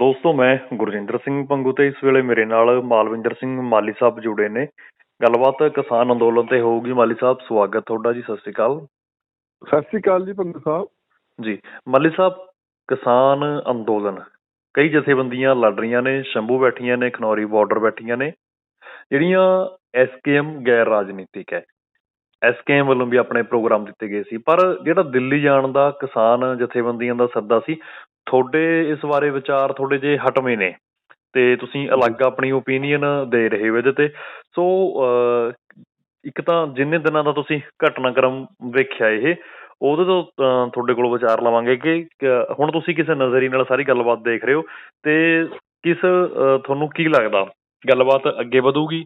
ਦੋਸਤੋ ਮੈਂ ਗੁਰਜਿੰਦਰ ਸਿੰਘ ਪੰਗੂ ਤੇ ਇਸ ਵੇਲੇ ਮੇਰੇ ਨਾਲ ਮਾਲਵਿੰਦਰ ਸਿੰਘ ਮਾਲੀ ਸਾਹਿਬ ਜੁੜੇ ਨੇ। ਗੱਲਬਾਤ ਕਿਸਾਨ ਅੰਦੋਲਨ ਤੇ ਹੋਊਗੀ। ਮਾਲੀ ਸਾਹਿਬ ਸਵਾਗਤ ਤੁਹਾਡਾ ਜੀ ਸਤਿ ਸ਼੍ਰੀ ਅਕਾਲ। ਸਤਿ ਸ਼੍ਰੀ ਅਕਾਲ ਜੀ ਪੰਡਤ ਸਾਹਿਬ। ਜੀ ਮਾਲੀ ਸਾਹਿਬ ਕਿਸਾਨ ਅੰਦੋਲਨ। ਕਈ ਜਥੇਬੰਦੀਆਂ ਲੜ ਰਹੀਆਂ ਨੇ ਸ਼ੰਭੂ ਬੈਠੀਆਂ ਨੇ ਖਨੌਰੀ ਬਾਰਡਰ ਬੈਠੀਆਂ ਨੇ। ਜਿਹੜੀਆਂ ਐਸਕੇਐਮ ਗੈਰ ਰਾਜਨੀਤਿਕ ਹੈ। ਐਸਕੇਐਮ ਵੱਲੋਂ ਵੀ ਆਪਣੇ ਪ੍ਰੋਗਰਾਮ ਦਿੱਤੇ ਗਏ ਸੀ। ਪਰ ਜਿਹੜਾ ਦਿੱਲੀ ਜਾਣ ਦਾ ਕਿਸਾਨ ਜਥੇਬੰਦੀਆਂ ਦਾ ਸੱਦਾ ਸੀ ਤੁਹਾਡੇ ਇਸ ਬਾਰੇ ਵਿਚਾਰ ਥੋੜੇ ਜੇ ਹਟਵੇਂ ਨੇ ਤੇ ਤੁਸੀਂ ਅਲੱਗ ਆਪਣੀ ਓਪੀਨੀਅਨ ਦੇ ਰਹੇ ਹੋ ਇਹਦੇ ਤੇ। ਸੋ ਇੱਕ ਤਾਂ ਜਿੰਨੇ ਦਿਨਾਂ ਦਾ ਤੁਸੀਂ ਘਟਨਾਕ੍ਰਮ ਵੇਖਿਆ ਇਹ ਉਹਦੇ ਤੋਂ ਤੁਹਾਡੇ ਕੋਲ ਵਿਚਾਰ ਲਵਾਂਗੇ ਕਿ ਹੁਣ ਤੁਸੀਂ ਕਿਸੇ ਨਜ਼ਰੀ ਨਾਲ ਸਾਰੀ ਗੱਲਬਾਤ ਦੇਖ ਰਹੇ ਹੋ ਤੇ ਕਿਸ ਤੁਹਾਨੂੰ ਕੀ ਲੱਗਦਾ? ਗੱਲਬਾਤ ਅੱਗੇ ਵਧੂਗੀ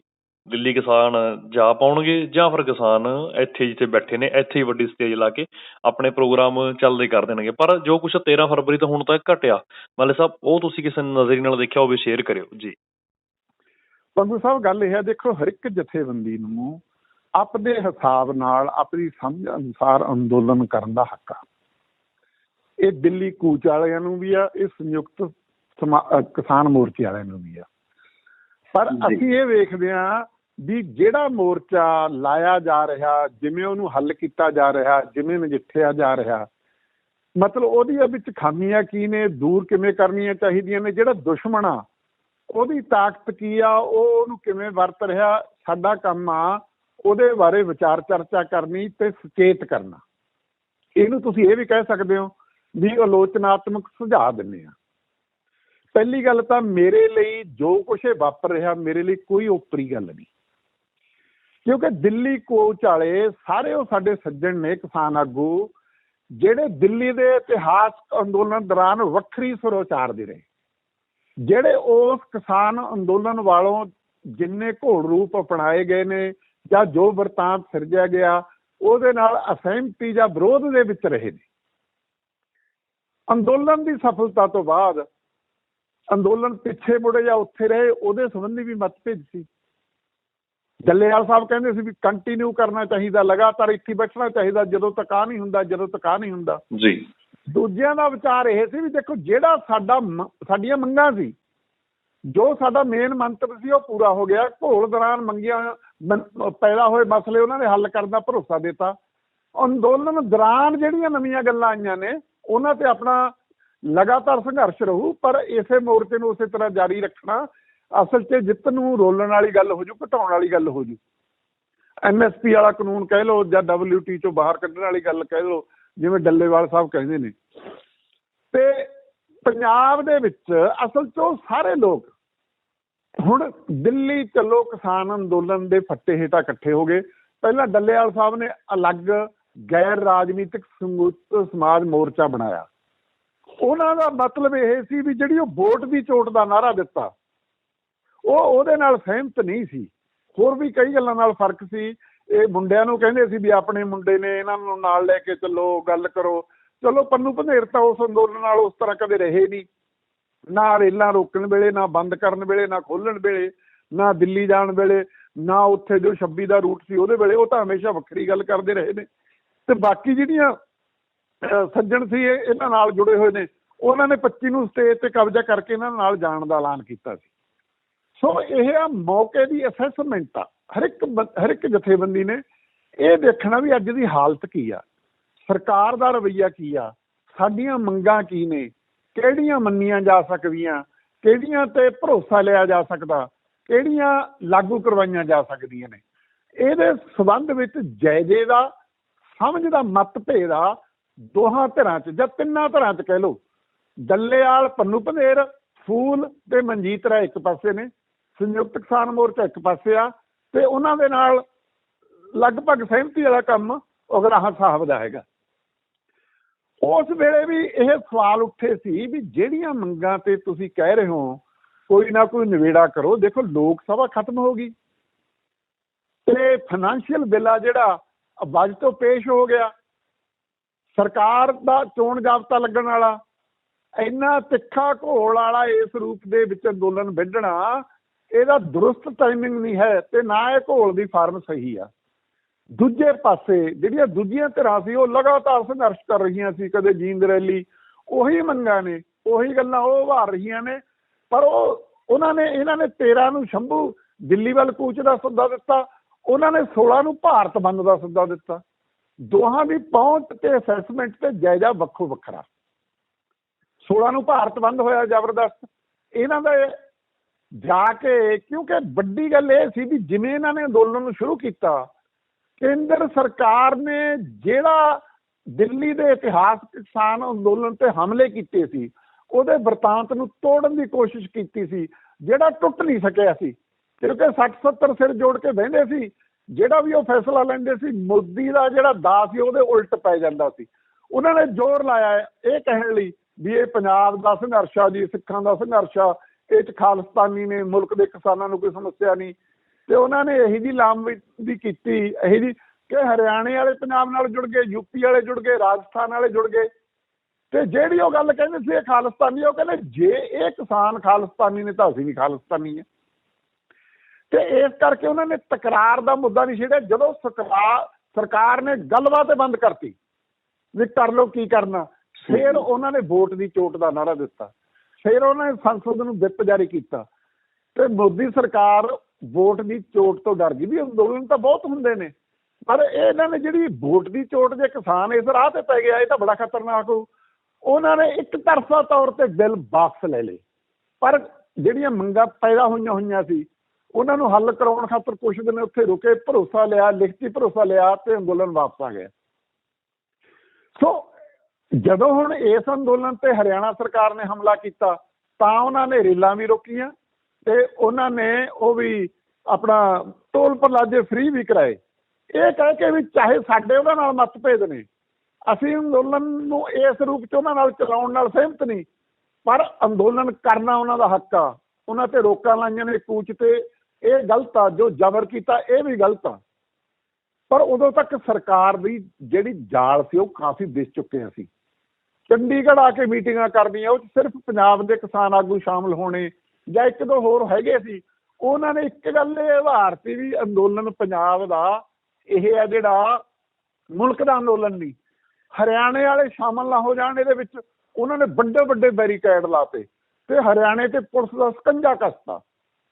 ਦਿੱਲੀ ਕਿਸਾਨ ਜਾ ਪਾਉਣਗੇ ਜਾਂ ਫਿਰ ਕਿਸਾਨ ਇੱਥੇ ਜਿੱਥੇ ਬੈਠੇ ਨੇ ਇੱਥੇ ਹੀ ਵੱਡੀ ਸਟੇਜ ਲਾ ਕੇ ਆਪਣੇ ਪ੍ਰੋਗਰਾਮ ਚੱਲਦੇ ਕਰ ਦੇਣਗੇ। ਪਰ ਜੋ ਕੁਛ 13 ਫਰਵਰੀ ਤੋਂ ਹੁਣ ਤੱਕ ਘਟਿਆ ਮਤਲਬ ਸਾਹਿਬ ਉਹ ਤੁਸੀਂ ਕਿਸੇ ਨਜ਼ਰੀ ਨਾਲ ਦੇਖਿਆ ਹੋਵੇ ਸ਼ੇਅਰ ਕਰਿਓ। ਜੀ। ਪੰਡਤ ਸਾਹਿਬ ਗੱਲ ਇਹ ਹੈ ਦੇਖੋ ਹਰ ਇੱਕ ਜਥੇਬੰਦੀ ਨੂੰ ਆਪਣੇ ਹਿਸਾਬ ਨਾਲ ਆਪਣੀ ਸਮਝ ਅਨੁਸਾਰ ਅੰਦੋਲਨ ਕਰਨ ਦਾ ਹੱਕ ਆ। ਇਹ ਦਿੱਲੀ ਕੂਚ ਵਾਲਿਆਂ ਨੂੰ ਵੀ ਆ ਇਹ ਸੰਯੁਕਤ ਕਿਸਾਨ ਮੋਰਚੇ ਵਾਲਿਆਂ ਨੂੰ ਵੀ ਆ। ਪਰ। ਅਸੀਂ ਇਹ ਵੇਖਦੇ ਆ ਵੀ ਜਿਹੜਾ ਮੋਰਚਾ ਲਾਇਆ ਜਾ ਰਿਹਾ, ਜਿਵੇਂ ਉਹਨੂੰ ਹੱਲ ਕੀਤਾ ਜਾ ਰਿਹਾ, ਜਿਵੇਂ ਨਜਿੱਠਿਆ ਜਾ ਰਿਹਾ, ਮਤਲਬ ਉਹਦੀਆਂ ਵਿੱਚ ਖਾਮੀਆਂ ਕੀ ਨੇ, ਦੂਰ ਕਿਵੇਂ ਕਰਨੀਆਂ ਚਾਹੀਦੀਆਂ ਨੇ, ਜਿਹੜਾ ਦੁਸ਼ਮਣ ਆ, ਉਹਦੀ ਤਾਕਤ ਕੀ ਆ, ਉਹ ਉਹਨੂੰ ਕਿਵੇਂ ਵਰਤ ਰਿਹਾ, ਸਾਡਾ ਕੰਮ ਆ ਉਹਦੇ ਬਾਰੇ ਵਿਚਾਰ ਚਰਚਾ ਕਰਨੀ ਤੇ ਸੁਚੇਤ ਕਰਨਾ। ਇਹਨੂੰ ਤੁਸੀਂ ਇਹ ਵੀ ਕਹਿ ਸਕਦੇ ਹੋ ਵੀ ਆਲੋਚਨਾਤਮਕ ਸੁਝਾਅ ਦਿੰਦੇ ਆ। ਪਹਿਲੀ ਗੱਲ ਤਾਂ ਮੇਰੇ ਲਈ ਜੋ ਕੁਛ ਵਾਪਰ ਰਿਹਾ, ਮੇਰੇ ਲਈ ਕੋਈ ਓਪਰੀ ਗੱਲ ਨਹੀਂ। ਕਿਉਂਕਿ ਦਿੱਲੀ ਕੋਚ ਵਾਲੇ ਸਾਰੇ ਉਹ ਸਾਡੇ ਸੱਜਣ ਨੇ ਕਿਸਾਨ ਆਗੂ, ਜਿਹੜੇ ਦਿੱਲੀ ਦੇ ਇਤਿਹਾਸਕ ਅੰਦੋਲਨ ਦੌਰਾਨ ਵੱਖਰੀ ਸੁਰੋਚਾਰਦੇ ਰਹੇ। ਜਿਹੜੇ ਉਸ ਕਿਸਾਨ ਅੰਦੋਲਨ ਵਾਲੋਂ ਜਿੰਨੇ ਘੋੜ ਰੂਪ ਅਪਣਾਏ ਗਏ ਨੇ ਜਾਂ ਜੋ ਵਰਤਾਂਤ ਸਿਰਜਿਆ ਗਿਆ, ਉਹਦੇ ਨਾਲ ਅਸਹਿਮਤੀ ਜਾਂ ਵਿਰੋਧ ਦੇ ਵਿੱਚ ਰਹੇ ਨੇ। ਅੰਦੋਲਨ ਦੀ ਸਫਲਤਾ ਤੋਂ ਬਾਅਦ ਅੰਦੋਲਨ ਪਿੱਛੇ ਮੁੜੇ ਜਾਂ ਉੱਥੇ ਰਹੇ, ਉਹਦੇ ਸੰਬੰਧੀ ਵੀ ਮਤਭੇਦ ਸੀ। ਜੱਲੇਵਾਲ ਸਾਹਿਬ ਕਹਿੰਦੇ ਸੀ ਵੀ ਕੰਟੀਨਿਊ ਕਰਨਾ ਚਾਹੀਦਾ ਲਗਾਤਾਰ ਇੱਥੇ ਬੈਠਣਾ ਚਾਹੀਦਾ ਜਦੋਂ ਤੱਕ ਆ ਨਹੀਂ ਹੁੰਦਾ ਜਦੋਂ ਤੱਕ ਆ ਨਹੀਂ ਹੁੰਦਾ। ਜੀ। ਦੂਜਿਆਂ ਦਾ ਵਿਚਾਰ ਇਹ ਸੀ ਵੀ ਦੇਖੋ ਜਿਹੜਾ ਸਾਡਾ ਸਾਡੀਆਂ ਮੰਗਾਂ ਸੀ ਜੋ ਸਾਡਾ ਮੇਨ ਮੰਤਵ ਸੀ ਉਹ ਪੂਰਾ ਹੋ ਗਿਆ। ਘੋਲ ਦੌਰਾਨ ਮੰਗੀਆਂ ਪੈਦਾ ਹੋਏ ਮਸਲੇ ਉਹਨਾਂ ਨੇ ਹੱਲ ਕਰਨ ਦਾ ਭਰੋਸਾ ਦਿੱਤਾ। ਅੰਦੋਲਨ ਦੌਰਾਨ ਜਿਹੜੀਆਂ ਨਵੀਆਂ ਗੱਲਾਂ ਆਈਆਂ ਨੇ ਉਹਨਾਂ ਤੇ ਆਪਣਾ ਲਗਾਤਾਰ ਸੰਘਰਸ਼ ਰਹੂ ਪਰ ਇਸੇ ਮੋਰਚੇ ਨੂੰ ਉਸੇ ਤਰ੍ਹਾਂ ਜਾਰੀ ਰੱਖਣਾ ਅਸਲ 'ਚ ਜਿੱਤ ਨੂੰ ਰੋਲਣ ਵਾਲੀ ਗੱਲ ਹੋ ਜੂ, ਘਟਾਉਣ ਵਾਲੀ ਗੱਲ ਹੋ ਜੂ। ਐਮਐਸਪੀ ਵਾਲਾ ਕਾਨੂੰਨ ਕਹਿ ਲਓ ਜਾਂ ਡਬਲਯੂਟੀ ਚੋਂ ਬਾਹਰ ਕੱਢਣ ਵਾਲੀ ਗੱਲ ਕਹਿ ਲਓ, ਜਿਵੇਂ ਡੱਲੇਵਾਲ ਸਾਹਿਬ ਕਹਿੰਦੇ ਨੇ। ਤੇ ਪੰਜਾਬ ਦੇ ਵਿੱਚ ਅਸਲ 'ਚ ਸਾਰੇ ਲੋਕ ਹੁਣ ਦਿੱਲੀ ਚੱਲੋ ਕਿਸਾਨ ਅੰਦੋਲਨ ਦੇ ਫੱਟੇ ਹੇਠਾਂ ਇਕੱਠੇ ਹੋ ਗਏ। ਪਹਿਲਾਂ ਡੱਲੇਵਾਲ ਸਾਹਿਬ ਨੇ ਅਲੱਗ ਗੈਰ ਰਾਜਨੀਤਿਕ ਸੰਯੁਕਤ ਸਮਾਜ ਮੋਰਚਾ ਬਣਾਇਆ। ਉਹਨਾਂ ਦਾ ਮਤਲਬ ਇਹ ਸੀ ਵੀ ਜਿਹੜੀ ਉਹ ਵੋਟ ਦੀ ਚੋਟ ਦਾ ਨਾਰਾ ਦਿੱਤਾ ਉਹ ਉਹਦੇ ਨਾਲ ਸਹਿਮਤ ਨਹੀਂ ਸੀ। ਹੋਰ ਵੀ ਕਈ ਗੱਲਾਂ ਨਾਲ ਫ਼ਰਕ ਸੀ। ਇਹ ਮੁੰਡਿਆਂ ਨੂੰ ਕਹਿੰਦੇ ਸੀ ਵੀ ਆਪਣੇ ਮੁੰਡੇ ਨੇ ਇਹਨਾਂ ਨੂੰ ਨਾਲ ਲੈ ਕੇ ਚੱਲੋ, ਗੱਲ ਕਰੋ। ਚਲੋ ਪੰਨੂ ਪੰਧੇਰ ਤਾਂ ਉਸ ਅੰਦੋਲਨ ਨਾਲ ਉਸ ਤਰ੍ਹਾਂ ਕਦੇ ਰਹੇ ਨਹੀਂ। ਨਾ ਰੇਲਾਂ ਰੋਕਣ ਵੇਲੇ, ਨਾ ਬੰਦ ਕਰਨ ਵੇਲੇ, ਨਾ ਖੋਲਣ ਵੇਲੇ, ਨਾ ਦਿੱਲੀ ਜਾਣ ਵੇਲੇ, ਨਾ ਉੱਥੇ ਜੋ 26 ਦਾ ਰੂਟ ਸੀ ਉਹਦੇ ਵੇਲੇ ਉਹ ਤਾਂ ਹਮੇਸ਼ਾ ਵੱਖਰੀ ਗੱਲ ਕਰਦੇ ਰਹੇ ਨੇ। ਤੇ ਬਾਕੀ ਜਿਹੜੀਆਂ ਸੱਜਣ ਸੀ ਇਹਨਾਂ ਨਾਲ ਜੁੜੇ ਹੋਏ ਨੇ। ਉਹਨਾਂ ਨੇ 25 ਨੂੰ ਸਟੇਜ ਤੇ ਕਬਜ਼ਾ ਕਰਕੇ ਇਹਨਾਂ ਨਾਲ ਜਾਣ ਦਾ ਐਲਾਨ ਕੀਤਾ ਸੀ। ਸੋ ਇਹ ਆ ਮੌਕੇ ਦੀ ਅਸੈਸਮੈਂਟ ਆ। ਹਰ ਇੱਕ ਹਰ ਇੱਕ ਜਥੇਬੰਦੀ ਨੇ ਇਹ ਦੇਖਣਾ ਵੀ ਅੱਜ ਦੀ ਹਾਲਤ ਕੀ ਆ। ਸਰਕਾਰ ਦਾ ਰਵੱਈਆ ਕੀ ਆ? ਸਾਡੀਆਂ ਮੰਗਾਂ ਕੀ ਨੇ? ਕਿਹੜੀਆਂ ਮੰਨੀਆਂ ਜਾ ਸਕਦੀਆਂ? ਕਿਹੜੀਆਂ ਤੇ ਭਰੋਸਾ ਲਿਆ ਜਾ ਸਕਦਾ? ਕਿਹੜੀਆਂ ਲਾਗੂ ਕਰਵਾਈਆਂ ਜਾ ਸਕਦੀਆਂ ਨੇ? ਇਹਦੇ ਸਬੰਧ ਵਿੱਚ ਜਾਇਜ਼ੇ ਦਾ, ਸਮਝ ਦਾ, ਮਤਭੇਦ ਆ, ਦੋਹਾਂ ਧਿਰਾਂ 'ਚ, ਜਾਂ ਤਿੰਨਾਂ ਧਿਰਾਂ 'ਚ ਕਹਿ ਲਓ। ਡੱਲੇਵਾਲ ਪੰਨੂ ਪੰਧੇਰ ਫੂਲ ਤੇ ਮਨਜੀਤ ਰਾਏ ਇੱਕ ਪਾਸੇ ਨੇ। ਸੰਯੁਕਤ ਕਿਸਾਨ ਮੋਰਚਾ ਇੱਕ ਪਾਸੇ ਆ ਤੇ ਉਹਨਾਂ ਦੇ ਨਾਲ ਲਗਭਗ ਸਹਿਮਤੀ ਵਾਲਾ ਕੰਮ ਉਗਰਾਹਾਂ ਸਾਹਿਬ ਦਾ ਹੈਗਾ। ਉਸ ਵੇਲੇ ਵੀ ਇਹ ਸਵਾਲ ਉੱਠੇ ਸੀ ਵੀ ਜਿਹੜੀਆਂ ਮੰਗਾਂ ਤੇ ਤੁਸੀਂ ਕਹਿ ਰਹੇ ਹੋ, ਕੋਈ ਨਾ ਕੋਈ ਨਿਵੇੜਾ ਕਰੋ, ਦੇਖੋ ਲੋਕ ਸਭਾ ਖਤਮ ਹੋ ਗਈ। ਤੇ ਫਾਈਨੈਂਸ਼ੀਅਲ ਬਿੱਲ ਆ ਜਿਹੜਾ ਬਜਟ ਤੋਂ ਪੇਸ਼ ਹੋ ਗਿਆ। ਸਰਕਾਰ ਦਾ ਚੋਣ ਜਾਬਤਾ ਲੱਗਣ ਵਾਲਾ, ਇੰਨਾ ਤਿੱਖਾ ਘੋਲ ਵਾਲਾ ਇਸ ਰੂਪ ਦੇ ਵਿੱਚ ਅੰਦੋਲਨ ਵਿੱਢਣਾ ਇਹਦਾ ਦਰੁਸਤ ਟਾਈਮਿੰਗ ਨਹੀਂ ਹੈ ਤੇ ਨਾ ਇਹ ਘੋਲ ਦੀ ਫਾਰਮ ਸਹੀ ਆ। ਦੂਜੇ ਪਾਸੇ ਜਿਹੜੀਆਂ ਦੂਜੀਆਂ ਧਿਰਾਂ ਸੀ, ਉਹ ਲਗਾਤਾਰ ਸੰਘਰਸ਼ ਕਰ ਰਹੀਆਂ ਸੀ, ਕਦੇ ਜੀਂਦ ਰੈਲੀ, ਉਹੀ ਮੰਗਾਂ ਨੇ, ਉਹੀ ਗੱਲਾਂ ਉਹ ਉਭਾਰ ਰਹੀਆਂ ਨੇ, ਪਰ ਉਹ, ਉਹਨਾਂ ਨੇ, ਇਹਨਾਂ ਨੇ 13 ਨੂੰ ਸ਼ੰਭੂ ਦਿੱਲੀ ਵੱਲ ਕੂਚ ਦਾ ਸੱਦਾ ਦਿੱਤਾ, ਉਹਨਾਂ ਨੇ 16 ਨੂੰ ਭਾਰਤ ਬੰਦ ਦਾ ਸੱਦਾ ਦਿੱਤਾ। ਦੋਹਾਂ ਦੀ ਪਹੁੰਚ ਤੇ ਅਸੈਸਮੈਂਟ ਤੇ ਜਾਇਜ਼ਾ ਵੱਖੋ ਵੱਖਰਾ। 16 ਨੂੰ ਭਾਰਤ ਬੰਦ ਹੋਇਆ ਜ਼ਬਰਦਸਤ। ਇਹਨਾਂ ਦਾ ਜਾ ਕੇ, ਕਿਉਂਕਿ ਵੱਡੀ ਗੱਲ ਇਹ ਸੀ ਵੀ ਜਿਵੇਂ ਇਹਨਾਂ ਨੇ ਅੰਦੋਲਨ ਨੂੰ ਸ਼ੁਰੂ ਕੀਤਾ, ਕੇਂਦਰ ਸਰਕਾਰ ਨੇ ਜਿਹੜਾ ਦਿੱਲੀ ਦੇ ਇਤਿਹਾਸ ਕਿਸਾਨ ਅੰਦੋਲਨ ਤੇ ਹਮਲੇ ਕੀਤੇ ਸੀ, ਉਹਦੇ ਵਰਤਾਂਤ ਨੂੰ ਤੋੜਨ ਦੀ ਕੋਸ਼ਿਸ਼ ਕੀਤੀ ਸੀ, ਜਿਹੜਾ ਟੁੱਟ ਨਹੀਂ ਸਕਿਆ ਸੀ। ਕਿਉਂਕਿ 60 70 ਸਿਰ ਜੋੜ ਕੇ ਬਹਿੰਦੇ ਸੀ, ਜਿਹੜਾ ਵੀ ਉਹ ਫੈਸਲਾ ਲੈਂਦੇ ਸੀ, ਮੋਦੀ ਦਾ ਜਿਹੜਾ ਦਾ ਸੀ, ਉਹਦੇ ਉਲਟ ਪੈ ਜਾਂਦਾ ਸੀ। ਉਹਨਾਂ ਨੇ ਜ਼ੋਰ ਲਾਇਆ, ਇਹ ਕਹਿਣ ਲਈ ਵੀ ਇਹ ਪੰਜਾਬ ਦਾ ਸੰਘਰਸ਼ ਆ ਜੀ, ਸਿੱਖਾਂ ਦਾ ਸੰਘਰਸ਼ ਆ ਇਹ ਚ ਖਾਲਿਸਤਾਨੀ ਨੇ, ਮੁਲਕ ਦੇ ਕਿਸਾਨਾਂ ਨੂੰ ਕੋਈ ਸਮੱਸਿਆ ਨਹੀਂ। ਤੇ ਉਹਨਾਂ ਨੇ ਇਹੀ ਜੀ ਲਾਮ ਵੀ ਕੀਤੀ, ਇਹੀ ਜੀ ਕਿ ਹਰਿਆਣੇ ਵਾਲੇ ਪੰਜਾਬ ਨਾਲ ਜੁੜ ਗਏ ਯੂਪੀ ਵਾਲੇ ਜੁੜ ਗਏ, ਰਾਜਸਥਾਨ ਵਾਲੇ ਜੁੜ ਗਏ। ਤੇ ਜਿਹੜੀ ਉਹ ਗੱਲ ਕਹਿੰਦੇ ਸੀ ਇਹ ਖਾਲਿਸਤਾਨੀ, ਉਹ ਕਹਿੰਦੇ ਜੇ ਇਹ ਕਿਸਾਨ ਖਾਲਿਸਤਾਨੀ ਨੇ ਤਾਂ ਅਸੀਂ ਵੀ ਖਾਲਿਸਤਾਨੀ ਆ। ਤੇ ਇਸ ਕਰਕੇ ਉਹਨਾਂ ਨੇ ਤਕਰਾਰ ਦਾ ਮੁੱਦਾ ਨਹੀਂ ਛੇੜਿਆ, ਜਦੋਂ ਸਰਕਾਰ ਸਰਕਾਰ ਨੇ ਗੱਲਬਾਤ ਬੰਦ ਕਰਤੀ ਵੀ ਕਰ ਲੋ ਕੀ ਕਰਨਾ। ਫਿਰ ਉਹਨਾਂ ਨੇ ਵੋਟ ਦੀ ਚੋਟ ਦਾ ਨਾਰਾ ਦਿੱਤਾ। ਫਿਰ ਉਹਨੇ ਨੇ ਸੰਸਦ ਨੂੰ ਵਿਪ ਜਾਰੀ ਕੀਤਾ। ਤੇ ਮੋਦੀ ਸਰਕਾਰ ਵੋਟ ਦੀ ਚੋਟ ਤੋਂ ਡਰ ਗਈ ਵੀ ਅੰਦੋਲਨ ਤਾਂ ਬਹੁਤ ਹੁੰਦੇ ਨੇ। ਪਰ ਇਹਨਾਂ ਨੇ ਜਿਹੜੀ ਵੋਟ ਦੀ ਚੋਟ ਜੇ ਕਿਸਾਨ ਇਸ ਰਾਹ ਤੇ ਪੈ ਗਿਆ, ਇਹ ਤਾਂ ਬੜਾ ਖਤਰਨਾਕ ਹੋ ਉਹਨਾਂ ਨੇ ਇੱਕ ਤਰਫਾ ਤੌਰ ਤੇ ਬਿੱਲ ਵਾਪਸ ਲੈ ਲਏ। ਪਰ ਜਿਹੜੀਆਂ ਮੰਗਾਂ ਪੈਦਾ ਹੋਈਆਂ ਹੋਈਆਂ ਸੀ, ਉਹਨਾਂ ਨੂੰ ਹੱਲ ਕਰਾਉਣ ਖਾਤਰ ਕੁਝ ਦਿਨ ਉੱਥੇ ਰੁਕੇ, ਭਰੋਸਾ ਲਿਆ, ਲਿਖਤੀ ਭਰੋਸਾ ਲਿਆ ਤੇ ਅੰਦੋਲਨ ਵਾਪਸ ਆ ਗਿਆ। ਸੋ ਜਦੋਂ ਹੁਣ ਇਸ ਅੰਦੋਲਨ ਤੇ ਹਰਿਆਣਾ ਸਰਕਾਰ ਨੇ ਹਮਲਾ ਕੀਤਾ, ਤਾਂ ਉਹਨਾਂ ਨੇ ਰੇਲਾਂ ਵੀ ਰੋਕੀਆਂ ਤੇ ਉਹਨਾਂ ਨੇ ਉਹ ਵੀ ਆਪਣਾ ਟੋਲ ਪਲਾਜੇ ਫ੍ਰੀ ਵੀ ਕਰਾਏ। ਇਹ ਕਹਿ ਕੇ ਵੀ ਚਾਹੇ ਸਾਡੇ ਉਹਨਾਂ ਨਾਲ ਮਤਭੇਦ ਨੇ, ਅਸੀਂ ਅੰਦੋਲਨ ਨੂੰ ਇਸ ਰੂਪ ਚ ਉਹਨਾਂ ਨਾਲ ਚਲਾਉਣ ਨਾਲ ਸਹਿਮਤ ਨਹੀਂ, ਪਰ ਅੰਦੋਲਨ ਕਰਨਾ ਉਹਨਾਂ ਦਾ ਹੱਕ ਆ। ਉਹਨਾਂ ਤੇ ਰੋਕਾਂ ਲਾਈਆਂ ਨੇ ਕੂਚ ਤੇ, ਇਹ ਗਲਤ ਆ, ਜੋ ਜ਼ਬਰ ਕੀਤਾ, ਇਹ ਵੀ ਗਲਤ ਆ। ਪਰ ਉਦੋਂ ਤੱਕ ਸਰਕਾਰ ਦੀ ਜਿਹੜੀ ਜਾਲ ਸੀ ਉਹ ਕਾਫੀ ਦਿਸ ਚੁੱਕੇ ਸੀ ਚੰਡੀਗੜ੍ਹ ਆ ਕੇ ਮੀਟਿੰਗਾਂ ਕਰਨੀਆਂ, ਉਹ 'ਚ ਸਿਰਫ ਪੰਜਾਬ ਦੇ ਕਿਸਾਨ ਆਗੂ ਸ਼ਾਮਲ ਹੋਣੇ ਜਾਂ ਇੱਕ ਦੋ ਹੋਰ ਹੈਗੇ ਸੀ। ਉਹਨਾਂ ਨੇ ਇੱਕ ਗੱਲ ਇਹ ਭਾਰਤੀ ਵੀ ਅੰਦੋਲਨ ਪੰਜਾਬ ਦਾ ਇਹ ਹੈ ਜਿਹੜਾ ਮੁਲਕ ਦਾ ਅੰਦੋਲਨ ਨਹੀਂ, ਹਰਿਆਣੇ ਵਾਲੇ ਸ਼ਾਮਲ ਨਾ ਹੋ ਜਾਣ ਇਹਦੇ ਵਿੱਚ। ਉਹਨਾਂ ਨੇ ਵੱਡੇ ਵੱਡੇ ਬੈਰੀਕੇਡ ਲਾਤੇ ਤੇ ਹਰਿਆਣੇ ਤੇ ਪੁਲਿਸ ਦਾ ਸਕੰਜਾ ਕੱਸਤਾ।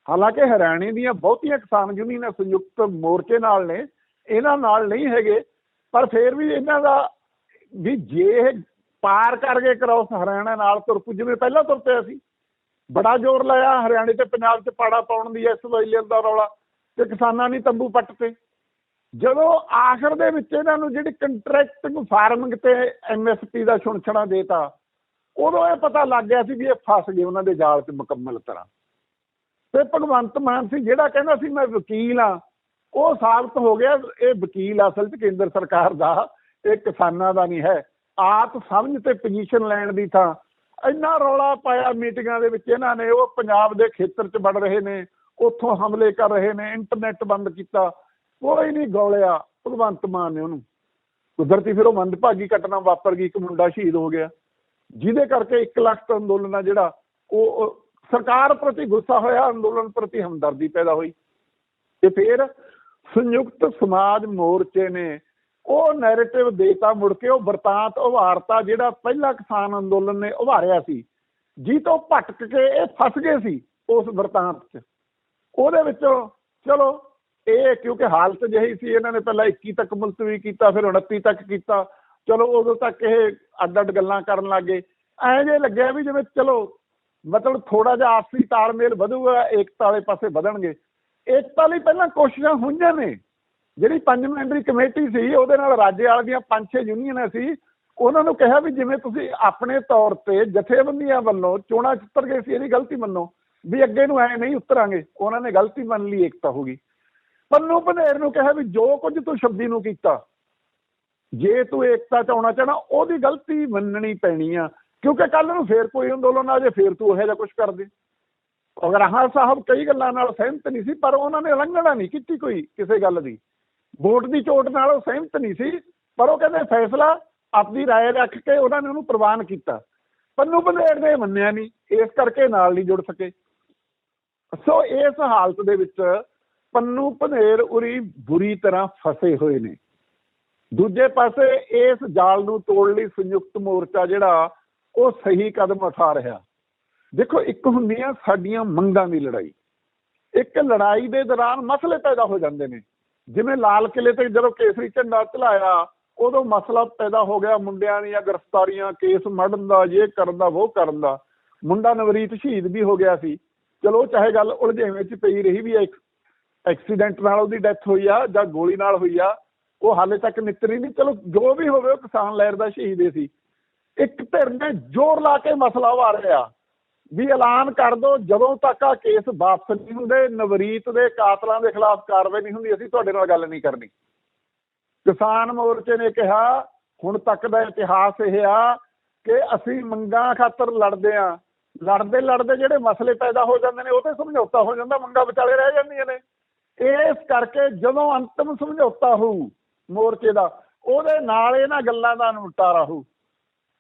ਹਾਲਾਂਕਿ ਹਰਿਆਣੇ ਦੀਆਂ ਬਹੁਤੀਆਂ ਕਿਸਾਨ ਯੂਨੀਅਨਾਂ ਸੰਯੁਕਤ ਮੋਰਚੇ ਨਾਲ ਨੇ ਇਹਨਾਂ ਨਾਲ ਨਹੀਂ ਹੈਗੇ, ਪਰ ਫਿਰ ਵੀ ਇਹਨਾਂ ਦਾ ਵੀ ਜੇ ਪਾਰ ਕਰਕੇ ਕਰਾਉਸ ਹਰਿਆਣਾ ਨਾਲ ਤੁਰ ਪੂ ਪਹਿਲਾਂ ਤੁਰ ਪਿਆ ਸੀ। ਬੜਾ ਜ਼ੋਰ ਲਾਇਆ, ਹਰਿਆਣੇ ਤੇ ਪੰਜਾਬ 'ਚ ਪਾੜਾ ਪਾਉਣ ਦੀ ਐਸ ਵਾਈਲਰ ਦਾ ਰੌਲਾ, ਤੇ ਕਿਸਾਨਾਂ ਨੇ ਤੰਬੂ ਪੱਟ ਤੇ। ਜਦੋਂ ਆਖਰ ਦੇ ਵਿੱਚ ਇਹਨਾਂ ਨੂੰ ਜਿਹੜੀ ਕੰਟਰੈਕਟਿੰਗ ਫਾਰਮਿੰਗ ਤੇ ਐਮਐਸਪੀ ਦਾ ਛੁਣਛਣਾ ਦੇਤਾ, ਉਦੋਂ ਇਹ ਪਤਾ ਲੱਗ ਗਿਆ ਸੀ ਵੀ ਇਹ ਫਸ ਗਏ ਉਹਨਾਂ ਦੇ ਜਾਲ 'ਚ ਮੁਕੰਮਲ ਤਰ੍ਹਾਂ। ਤੇ ਭਗਵੰਤ ਮਾਨ ਸੀ, ਜਿਹੜਾ ਕਹਿੰਦਾ ਸੀ, ਮੈਂ ਵਕੀਲ ਆ ਉਹ ਸਾਬਤ ਹੋ ਗਿਆ, ਇਹ ਵਕੀਲ ਅਸਲ 'ਚ ਕੇਂਦਰ ਸਰਕਾਰ ਦਾ, ਇਹ ਕਿਸਾਨਾਂ ਦਾ ਨਹੀਂ ਹੈ। ਆਪ ਸਮਝ ਤੇ ਪੋਜੀਸ਼ਨ ਲੈਣ ਦੀ ਥਾਂ। ਇੰਨਾ ਰੌਲਾ ਪਾਇਆ ਮੀਟਿੰਗਾਂ ਦੇ ਵਿੱਚ ਇਹਨਾਂ ਨੇ, ਉਹ ਪੰਜਾਬ ਦੇ ਖੇਤਰ 'ਚ ਵੜ ਰਹੇ ਨੇ, ਉੱਥੋਂ ਹਮਲੇ ਕਰ ਰਹੇ ਨੇ ਇੰਟਰਨੈਟ ਬੰਦ ਕੀਤਾ। ਕੋਈ ਨਹੀਂ ਗੋਲਿਆ, ਭਗਵੰਤ ਮਾਨ ਨੇ ਉਹਨੂੰ। ਕੁਦਰਤੀ ਫਿਰ ਉਹ ਮੰਦਭਾਗੀ ਘਟਨਾ ਵਾਪਰ ਗਈ, ਇੱਕ ਮੁੰਡਾ ਸ਼ਹੀਦ ਹੋ ਗਿਆ। ਜਿਹਦੇ ਕਰਕੇ 1 ਲੱਖ ਤੋਂ ਅੰਦੋਲਨ ਆ ਜਿਹੜਾ, ਉਹ ਉਹ ਸਰਕਾਰ ਪ੍ਰਤੀ ਗੁੱਸਾ ਹੋਇਆ, ਅੰਦੋਲਨ ਪ੍ਰਤੀ ਹਮਦਰਦੀ ਪੈਦਾ ਹੋਈ। ਤੇ ਫਿਰ ਸੰਯੁਕਤ ਸਮਾਜ ਮੋਰਚੇ ਨੇ, ਉਹ ਨੈਰੇਟਿਵ ਦੇਤਾ ਮੁੜ ਕੇ, ਉਹ ਵਰਤਾਂਤ ਉਭਾਰਤਾ ਜਿਹੜਾ ਪਹਿਲਾ ਕਿਸਾਨ ਅੰਦੋਲਨ ਨੇ ਉਭਾਰਿਆ ਸੀ ਜੀ ਤੋਂ ਭਟਕ ਕੇ ਇਹ ਫਸ ਗਏ ਸੀ ਉਸ ਵਰਤਾਂਤ 'ਚ। ਉਹਦੇ ਵਿੱਚੋਂ ਚਲੋ, ਇਹ ਕਿਉਂਕਿ ਹਾਲਤ ਜਿਹੀ ਸੀ, ਇਹਨਾਂ ਨੇ ਪਹਿਲਾਂ 21 ਤੱਕ ਮੁਲਤਵੀ ਕੀਤਾ, ਫਿਰ 29 ਤੱਕ ਕੀਤਾ, ਚਲੋ ਉਦੋਂ ਤੱਕ ਇਹ ਅੱਡ ਅੱਡ ਗੱਲਾਂ ਕਰਨ ਲੱਗੇ ਐਂ ਜੇ ਲੱਗਿਆ ਵੀ ਜਿਵੇਂ ਚਲੋ, ਮਤਲਬ ਥੋੜਾ ਜਿਹਾ ਆਪਸੀ ਤਾਲਮੇਲ ਵਧੂਗਾ, ਏਕਤਾ ਵਾਲੇ ਪਾਸੇ ਵਧਣਗੇ ਏਕਤਾ ਲਈ ਪਹਿਲਾਂ ਕੋਸ਼ਿਸ਼ਾਂ ਹੋਈਆਂ ਨੇ। ਜਿਹੜੀ ਪੰਜ ਮੈਂਬਰੀ ਕਮੇਟੀ ਸੀ, ਉਹਦੇ ਨਾਲ ਰਾਜੇ ਵਾਲ ਦੀਆਂ ਪੰਜ ਛੇ ਯੂਨੀਅਨਾਂ ਸੀ। ਉਹਨਾਂ ਨੂੰ ਕਿਹਾ ਵੀ ਜਿਵੇਂ ਤੁਸੀਂ ਆਪਣੇ ਤੌਰ ਤੇ ਜਥੇਬੰਦੀਆਂ ਵੱਲੋਂ ਚੋਣਾਂ ਚ ਉਤਰ ਗਏ ਸੀ, ਇਹਦੀ ਗਲਤੀ ਮੰਨੋ। ਵੀ ਅੱਗੇ ਨੂੰ ਐ ਨਹੀਂ ਉਤਰਾਂਗੇ, ਉਹਨਾਂ ਨੇ ਗਲਤੀ ਮੰਨ ਲਈ, ਏਕਤਾ ਹੋ ਗਈ। ਪੰਨੂ ਪੰਧੇਰ ਨੂੰ ਕਿਹਾ ਵੀ ਜੋ ਕੁਝ ਤੂੰ ਸ਼ਬਦੀ ਨੂੰ ਕੀਤਾ, ਜੇ ਤੂੰ ਏਕਤਾ ਚ ਆਉਣਾ ਚਾਹਣਾ, ਉਹਦੀ ਗਲਤੀ ਮੰਨਣੀ ਪੈਣੀ ਆ। ਕਿਉਂਕਿ ਕੱਲ ਨੂੰ ਫੇਰ ਕੋਈ ਅੰਦੋਲਨ ਆ ਜੇ, ਫੇਰ ਤੂੰ ਇਹੋ ਜਿਹਾ ਕੁਝ ਕਰ ਦੇ। ਅਗਰਾਹਾਂ ਸਾਹਿਬ ਕਈ ਗੱਲਾਂ ਨਾਲ ਸਹਿਮਤ ਨਹੀਂ ਸੀ ਪਰ ਉਹਨਾਂ ਨੇ ਉਲੰਘਣਾ ਨਹੀਂ ਕੀਤੀ ਕੋਈ ਕਿਸੇ ਗੱਲ ਦੀ ਵੋਟ ਦੀ ਚੋਟ ਨਾਲ ਉਹ ਸਹਿਮਤ ਨਹੀਂ ਸੀ ਪਰ ਉਹ ਕਹਿੰਦੇ ਫੈਸਲਾ ਆਪਣੀ رائے ਰੱਖ ਕੇ ਉਹਨਾਂ ਨੇ ਉਹਨੂੰ ਪ੍ਰਵਾਨ ਕੀਤਾ ਪੰਨੂ ਪੰਧੇਰ ਨੇ ਮੰਨਿਆ ਨਹੀਂ ਇਸ ਕਰਕੇ ਨਾਲ ਨਹੀਂ ਜੁੜ ਸਕੇ ਸੋ ਇਸ ਹਾਲਤ ਦੇ ਵਿੱਚ ਪੰਨੂ ਪੰਧੇਰ ਉਰੀ ਬੁਰੀ ਤਰ੍ਹਾਂ ਫਸੇ ਹੋਏ ਨੇ ਦੂਜੇ ਪਾਸੇ ਇਸ ਜਾਲ ਨੂੰ ਤੋੜ ਲਈ ਸੰਯੁਕਤ ਮੋਰਚਾ ਜਿਹੜਾ ਉਹ ਸਹੀ ਕਦਮ ਉਠਾ ਰਿਹਾ ਦੇਖੋ, ਇੱਕ ਹੁੰਦੀ ਆ ਸਾਡੀਆਂ ਮੰਗਾਂ ਦੀ ਲੜਾਈ। ਇੱਕ ਲੜਾਈ ਦੇ ਦੌਰਾਨ ਮਸਲੇ ਪੈਦਾ ਹੋ ਜਾਂਦੇ ਨੇ। ਜਿਵੇਂ ਲਾਲ ਕਿਲੇ ਤੇ ਜਦੋਂ ਕੇਸਰੀ ਝੰਡਾ ਚਲਾਇਆ, ਉਦੋਂ ਮਸਲਾ ਪੈਦਾ ਹੋ ਗਿਆ ਮੁੰਡਿਆਂ ਦੀਆਂ ਗ੍ਰਿਫਤਾਰੀਆਂ, ਕੇਸ ਮੜਨ ਦਾ ਇਹ ਕਰਨ ਦਾ ਉਹ ਕਰਨ ਦਾ। ਮੁੰਡਾ ਨਵਰੀਤ ਸ਼ਹੀਦ ਵੀ ਹੋ ਗਿਆ ਸੀ। ਚਲੋ, ਚਾਹੇ ਗੱਲ ਉਲਝੇਵੇਂ ਚ ਪਈ ਰਹੀ ਵੀ ਇੱਕ ਐਕਸੀਡੈਂਟ ਨਾਲ ਉਹਦੀ ਡੈਥ ਹੋਈ ਆ ਜਾਂ ਗੋਲੀ ਨਾਲ ਹੋਈ ਆ, ਉਹ ਹਾਲੇ ਤੱਕ ਨਿਤਰੀ ਨਹੀਂ। ਚਲੋ, ਜੋ ਵੀ ਹੋਵੇ, ਉਹ ਕਿਸਾਨ ਲਹਿਰ ਦਾ ਸ਼ਹੀਦ ਹੀ ਸੀ। ਇੱਕ ਧਿਰ ਨੇ ਜ਼ੋਰ ਲਾ ਕੇ ਮਸਲਾ ਵਾਰ ਰਿਹਾ ਵੀ ਐਲਾਨ ਕਰ ਦਿਓ ਜਦੋਂ ਤੱਕ ਆ ਕੇਸ ਵਾਪਸ ਨਹੀਂ ਹੁੰਦੇ, ਨਵਰੀਤ ਦੇ ਕਾਤਲਾਂ ਦੇ ਖਿਲਾਫ ਕਾਰਵਾਈ ਨਹੀਂ ਹੁੰਦੀ, ਅਸੀਂ ਤੁਹਾਡੇ ਨਾਲ ਗੱਲ ਨਹੀਂ ਕਰਨੀ। ਕਿਸਾਨ ਮੋਰਚੇ ਨੇ ਕਿਹਾ, ਹੁਣ ਤੱਕ ਦਾ ਇਤਿਹਾਸ ਇਹ ਆ ਕਿ ਅਸੀਂ ਮੰਗਾਂ ਖਾਤਰ ਲੜਦੇ ਆ। ਲੜਦੇ ਲੜਦੇ ਜਿਹੜੇ ਮਸਲੇ ਪੈਦਾ ਹੋ ਜਾਂਦੇ ਨੇ, ਉਹ ਤੇ ਸਮਝੌਤਾ ਹੋ ਜਾਂਦਾ, ਮੰਗਾਂ ਵਿਚਾਲੇ ਰਹਿ ਜਾਂਦੀਆਂ ਨੇ। ਇਸ ਕਰਕੇ ਜਦੋਂ ਅੰਤਮ ਸਮਝੌਤਾ ਹੋਊ ਮੋਰਚੇ ਦਾ, ਉਹਦੇ ਨਾਲ ਇਹਨਾਂ ਗੱਲਾਂ ਦਾ ਨਿਪਟਾਰਾ ਹੋਊ।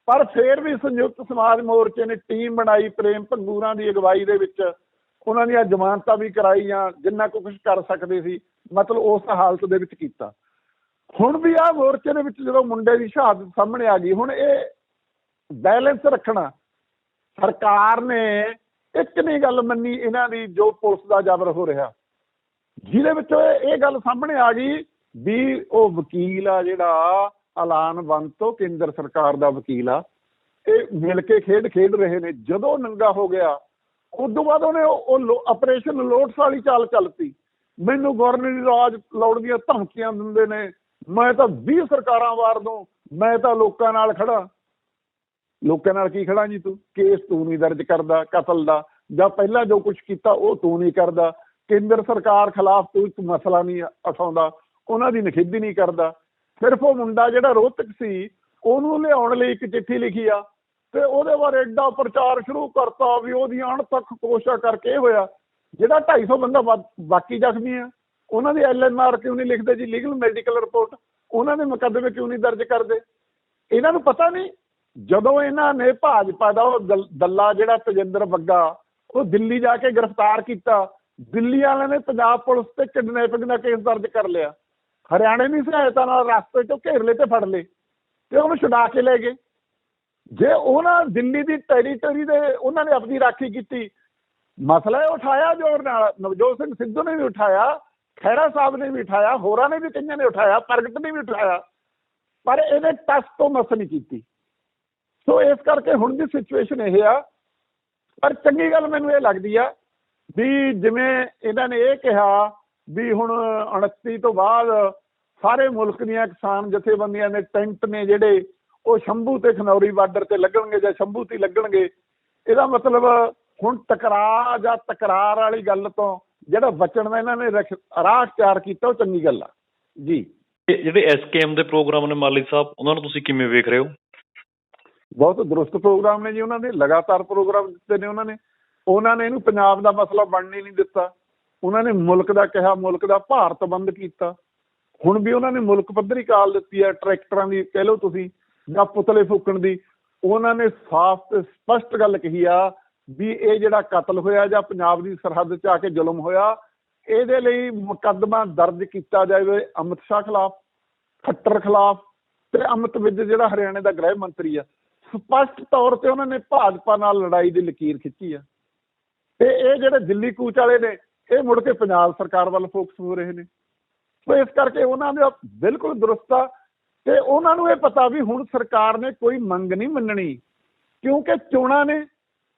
ਪਰ ਫਿਰ ਵੀ ਸੰਯੁਕਤ ਸਮਾਜ ਮੋਰਚੇ ਨੇ ਟੀਮ ਬਣਾਈ ਪ੍ਰੇਮ ਭੰਗੂਰਾਂ ਦੀ ਅਗਵਾਈ ਦੇ ਵਿੱਚ। ਉਹਨਾਂ ਦੀਆਂ ਜ਼ਮਾਨਤਾਂ ਵੀ ਕਰਾਈਆਂ, ਜਿੰਨਾ ਕੁ ਕੁਝ ਕਰ ਸਕਦੇ ਸੀ, ਮਤਲਬ ਉਸ ਹਾਲਤ ਦੇ ਵਿੱਚ ਕੀਤਾ। ਹੁਣ ਵੀ ਆ ਮੋਰਚੇ ਦੇ ਵਿੱਚ ਜਦੋਂ ਮੁੰਡੇ ਦੀ ਸ਼ਹਾਦਤ ਸਾਹਮਣੇ ਆ ਗਈ, ਹੁਣ ਇਹ ਬੈਲੈਂਸ ਰੱਖਣਾ। ਸਰਕਾਰ ਨੇ ਇੱਕ ਨਹੀਂ ਗੱਲ ਮੰਨੀ, ਇਹਨਾਂ ਦੀ ਜੋ ਪੁਲਿਸ ਦਾ ਜ਼ਬਰ ਹੋ ਰਿਹਾ। ਜਿਹਦੇ ਵਿੱਚ ਇਹ ਗੱਲ ਸਾਹਮਣੇ ਆ ਗਈ ਵੀ ਉਹ ਵਕੀਲ ਆ ਜਿਹੜਾ ਐਲਾਨ ਬੰਦ ਤੋਂ ਕੇਂਦਰ ਸਰਕਾਰ ਦਾ ਵਕੀਲ ਆ ਇਹ ਮਿਲ ਕੇ ਖੇਡ ਖੇਡ ਰਹੇ ਨੇ। ਜਦੋਂ ਨੰਗਾ ਹੋ ਗਿਆ ਉਸ ਤੋਂ ਬਾਅਦ ਉਹਨੇ ਉਹ ਆਪਰੇਸ਼ਨ ਲੋਟਸ ਵਾਲੀ ਚਾਲ ਚੱਲਤੀ। ਮੈਨੂੰ ਗਵਰਨਰ ਰਾਜ ਲਾਉਣ ਦੀਆਂ ਧਮਕੀਆਂ ਦਿੰਦੇ ਨੇ, ਮੈਂ ਤਾਂ 20 ਸਰਕਾਰਾਂ ਵਾਰ ਦੂੰ ਮੈਂ ਤਾਂ ਲੋਕਾਂ ਨਾਲ ਖੜਾ ਲੋਕਾਂ ਨਾਲ ਕੀ ਖੜਾ ਜੀ ਤੂੰ? ਕੇਸ ਤੂੰ ਨਹੀਂ ਦਰਜ ਕਰਦਾ, ਕਤਲ ਦਾ। ਜਾਂ ਪਹਿਲਾਂ ਜੋ ਕੁਝ ਕੀਤਾ, ਉਹ ਤੂੰ ਨਹੀਂ ਕਰਦਾ। ਕੇਂਦਰ ਸਰਕਾਰ ਖਿਲਾਫ ਤੂੰ ਇੱਕ ਮਸਲਾ ਨਹੀਂ ਉਠਾਉਂਦਾ। ਉਹਨਾਂ ਦੀ ਨਿਖੇਧੀ ਨਹੀਂ ਕਰਦਾ। ਸਿਰਫ ਉਹ ਮੁੰਡਾ ਜਿਹੜਾ ਰੋਹਤਕ ਸੀ, ਉਹਨੂੰ ਲਿਆਉਣ ਲਈ ਇੱਕ ਚਿੱਠੀ ਲਿਖੀ ਆ ਤੇ ਉਹਦੇ ਬਾਰੇ ਐਡਾ ਪ੍ਰਚਾਰ ਸ਼ੁਰੂ ਕਰਤਾ ਵੀ ਉਹਦੀਆਂ ਅਣਤੱਕ ਕੋਸ਼ਿਸ਼ਾਂ ਕਰਕੇ ਹੋਇਆ। ਜਿਹੜਾ 250 ਬੰਦਾ ਬਾਕੀ ਜ਼ਖਮੀ ਆ, ਉਹਨਾਂ ਦੀ ਐਲਐਨਆਰ ਕਿਉਂ ਨਹੀਂ ਲਿਖਦੇ ਜੀ? ਲੀਗਲ ਮੈਡੀਕਲ ਰਿਪੋਰਟ ਉਹਨਾਂ ਦੇ ਮੁਕੱਦਮੇ ਕਿਉਂ ਨਹੀਂ ਦਰਜ ਕਰਦੇ? ਇਹਨਾਂ ਨੂੰ ਪਤਾ ਨਹੀਂ, ਜਦੋਂ ਇਹਨਾਂ ਨੇ ਭਾਜਪਾ ਦਾ ਉਹ ਦਲ- ਦੱਲਾ ਜਿਹੜਾ ਤਜਿੰਦਰ ਬੱਗਾ, ਉਹ ਦਿੱਲੀ ਜਾ ਕੇ ਗ੍ਰਿਫਤਾਰ ਕੀਤਾ। ਦਿੱਲੀ ਵਾਲਿਆਂ ਨੇ ਪੰਜਾਬ ਪੁਲਿਸ ਤੇ ਕਿਡਨੈਪਿੰਗ ਦਾ ਕੇਸ ਦਰਜ ਕਰ ਲਿਆ। ਹਰਿਆਣੇ ਦੀ ਸਹਾਇਤਾ ਨਾਲ ਰਸਤੇ ਤੋਂ ਘੇਰ ਲਏ ਤੇ ਫੜ ਲਏ ਤੇ ਉਹਨੂੰ ਛੁਡਾ ਕੇ ਲੈ ਗਏ। ਜੇ ਉਹਨਾਂ ਦਿੱਲੀ ਦੀ ਟੈਰੀਟਰੀ ਦੇ ਉਹਨਾਂ ਨੇ ਆਪਣੀ ਰਾਖੀ ਕੀਤੀ, ਮਸਲਾ ਇਹ ਉਠਾਇਆ ਜੋਰ ਨਾਲ, ਨਵਜੋਤ ਸਿੰਘ ਸਿੱਧੂ ਨੇ ਵੀ ਉਠਾਇਆ ਖੈਰਾ ਸਾਹਿਬ ਨੇ ਵੀ ਉਠਾਇਆ, ਹੋਰਾਂ ਨੇ ਵੀ ਕਈਆਂ ਨੇ ਉਠਾਇਆ, ਪ੍ਰਗਟ ਨੇ ਵੀ ਉਠਾਇਆ, ਪਰ ਇਹਨੇ ਟਸ ਤੋਂ ਮਸ ਨਹੀਂ ਕੀਤੀ। ਸੋ ਇਸ ਕਰਕੇ ਹੁਣ ਦੀ ਸਿਚੁਏਸ਼ਨ ਇਹ ਆ। ਪਰ ਚੰਗੀ ਗੱਲ ਮੈਨੂੰ ਇਹ ਲੱਗਦੀ ਆ ਵੀ ਜਿਵੇਂ ਇਹਨਾਂ ਨੇ ਇਹ ਕਿਹਾ ਵੀ ਹੁਣ 29 ਤੋਂ ਬਾਅਦ ਸਾਰੇ ਮੁਲਕ ਦੀਆਂ ਕਿਸਾਨ ਜਥੇਬੰਦੀਆਂ ਨੇ ਟੈਂਟ ਨੇ ਜਿਹੜੇ ਉਹ ਸ਼ੰਭੂ ਤੇ ਖਨੌਰੀ ਬਾਰਡਰ ਤੇ ਲੱਗਣਗੇ ਜਾਂ ਸ਼ੰਭੂ ਤੇ ਲੱਗਣਗੇ। ਇਹਦਾ ਮਤਲਬ ਹੁਣ ਟਕਰਾਅ ਜਾਂ ਤਕਰਾਰ ਵਾਲੀ ਗੱਲ ਤੋਂ ਜਿਹੜਾ ਬਚਣ ਦਾ ਇਹਨਾਂ ਨੇ ਰਾਹ ਤਿਆਰ ਕੀਤਾ ਉਹ ਚੰਗੀ ਗੱਲ ਆ। ਜੀ। ਜਿਹੜੇ ਐਸਕੇਐਮ ਦੇ ਪ੍ਰੋਗਰਾਮ ਨੇ ਮਾਲੀ ਸਾਹਿਬ ਉਹਨਾਂ ਨੂੰ ਤੁਸੀਂ ਕਿਵੇਂ ਵੇਖ ਰਹੇ ਹੋ? ਬਹੁਤ ਦਰੁਸਤ ਪ੍ਰੋਗਰਾਮ ਨੇ ਜੀ ਉਹਨਾਂ ਨੇ ਲਗਾਤਾਰ ਪ੍ਰੋਗਰਾਮ ਦਿੱਤੇ ਨੇ ਉਹਨਾਂ ਨੇ। ਉਹਨਾਂ ਨੇ ਇਹਨੂੰ ਪੰਜਾਬ ਦਾ ਮਸਲਾ ਬਣਨ ਹੀ ਨਹੀਂ ਦਿੱਤਾ। ਉਹਨਾਂ ਨੇ ਮੁਲਕ ਦਾ ਕਿਹਾ ਮੁਲਕ ਦਾ ਭਾਰਤ ਬੰਦ ਕੀਤਾ। ਹੁਣ ਵੀ ਉਹਨਾਂ ਨੇ ਮੁਲਕ ਪੱਧਰੀ ਕਾਲ ਦਿੱਤੀ ਹੈ, ਟਰੈਕਟਰਾਂ ਦੀ ਕਹਿ ਲਓ ਤੁਸੀਂ, ਜਾਂ ਪੁਤਲੇ ਫੂਕਣ ਦੀ, ਉਹਨਾਂ ਨੇ ਸਾਫ਼ ਤੇ ਸਪਸ਼ਟ ਗੱਲ ਕਹੀ ਆ ਵੀ ਇਹ ਜਿਹੜਾ ਕਤਲ ਹੋਇਆ ਜਾਂ ਪੰਜਾਬ ਦੀ ਸਰਹੱਦ 'ਚ ਆ ਕੇ ਜ਼ੁਲਮ ਹੋਇਆ, ਇਹਦੇ ਲਈ ਮੁਕੱਦਮਾ ਦਰਜ ਕੀਤਾ ਜਾਵੇ ਅਮਿਤ ਸ਼ਾਹ ਖਿਲਾਫ, ਖੱਟਰ ਖਿਲਾਫ ਤੇ ਅਮਿਤ ਵਿਜ ਜਿਹੜਾ ਹਰਿਆਣੇ ਦਾ ਗ੍ਰਹਿ ਮੰਤਰੀ ਆ, ਸਪਸ਼ਟ ਤੌਰ ਤੇ ਉਹਨਾਂ ਨੇ ਭਾਜਪਾ ਨਾਲ ਲੜਾਈ ਦੀ ਲਕੀਰ ਖਿੱਚੀ ਆ। ਤੇ ਇਹ ਜਿਹੜੇ ਦਿੱਲੀ ਕੂਚ ਵਾਲੇ ਨੇ, ਇਹ ਮੁੜ ਕੇ ਪੰਜਾਬ ਸਰਕਾਰ ਵੱਲ ਫੋਕਸ ਹੋ ਰਹੇ ਨੇ। ਸੋ ਇਸ ਕਰਕੇ ਉਹਨਾਂ ਦਾ ਬਿਲਕੁਲ ਦਰੁਸਤ ਆ ਤੇ ਉਹਨਾਂ ਨੂੰ ਇਹ ਪਤਾ ਵੀ ਹੁਣ ਸਰਕਾਰ ਨੇ ਕੋਈ ਮੰਗ ਨਹੀਂ ਮੰਨਣੀ, ਕਿਉਂਕਿ ਚੋਣਾਂ ਨੇ,